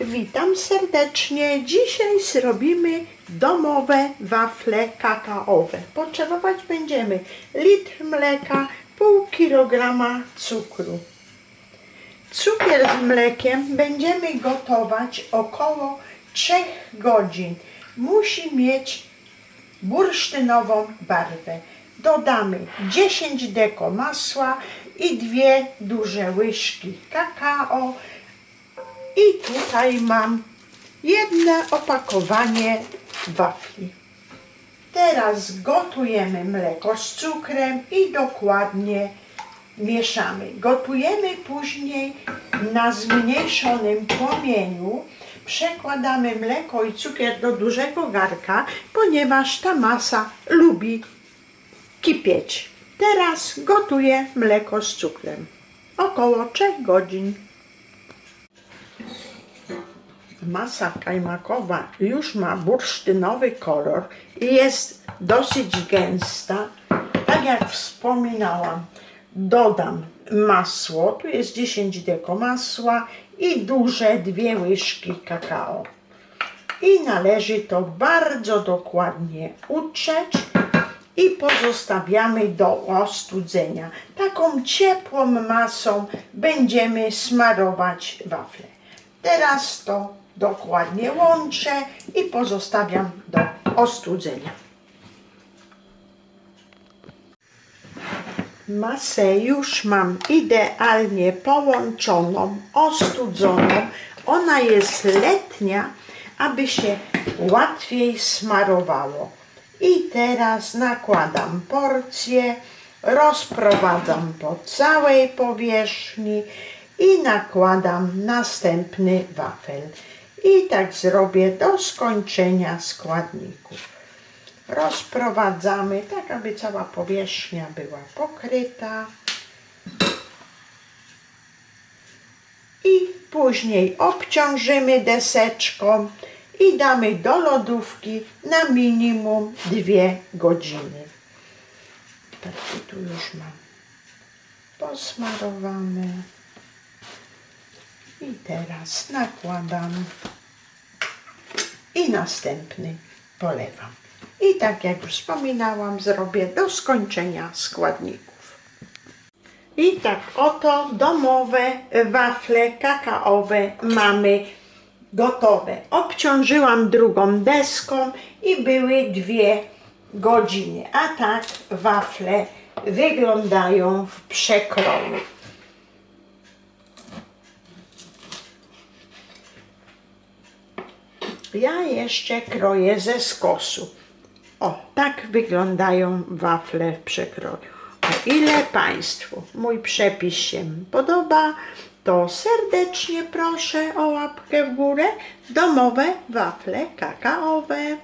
Witam serdecznie. Dzisiaj zrobimy domowe wafle kakaowe. Potrzebować będziemy litr mleka, pół kilograma cukru. Cukier z mlekiem będziemy gotować około 3 godzin. Musi mieć bursztynową barwę. Dodamy 10 deko masła i dwie duże łyżki kakao. I tutaj mam jedno opakowanie wafli. Teraz gotujemy mleko z cukrem i dokładnie mieszamy. Gotujemy później na zmniejszonym płomieniu. Przekładamy mleko i cukier do dużego garka, ponieważ ta masa lubi kipieć. Teraz gotuję mleko z cukrem. Około 3 godzin. Masa kajmakowa już ma bursztynowy kolor i jest dosyć gęsta. Tak jak wspominałam, dodam masło, tu jest 10 deko masła i duże dwie łyżki kakao. I należy to bardzo dokładnie utrzeć i pozostawiamy do ostudzenia. Taką ciepłą masą będziemy smarować wafle. Teraz to dokładnie łączę i pozostawiam do ostudzenia. Masę już mam idealnie połączoną, ostudzoną. Ona jest letnia, aby się łatwiej smarowało. I teraz nakładam porcję, rozprowadzam po całej powierzchni i nakładam następny wafel. I tak zrobię do skończenia składników. Rozprowadzamy tak, aby cała powierzchnia była pokryta. I później obciążymy deseczką i damy do lodówki na minimum dwie godziny. Takie tu już mam posmarowane. I teraz nakładam i następny polewam. I tak jak już wspominałam, zrobię do skończenia składników. I tak oto domowe wafle kakaowe mamy gotowe. Obciążyłam drugą deską i były dwie godziny. A tak wafle wyglądają w przekroju. Ja jeszcze kroję ze skosu. O, tak wyglądają wafle w przekroju. O ile Państwu mój przepis się podoba, to serdecznie proszę o łapkę w górę. Domowe wafle kakaowe.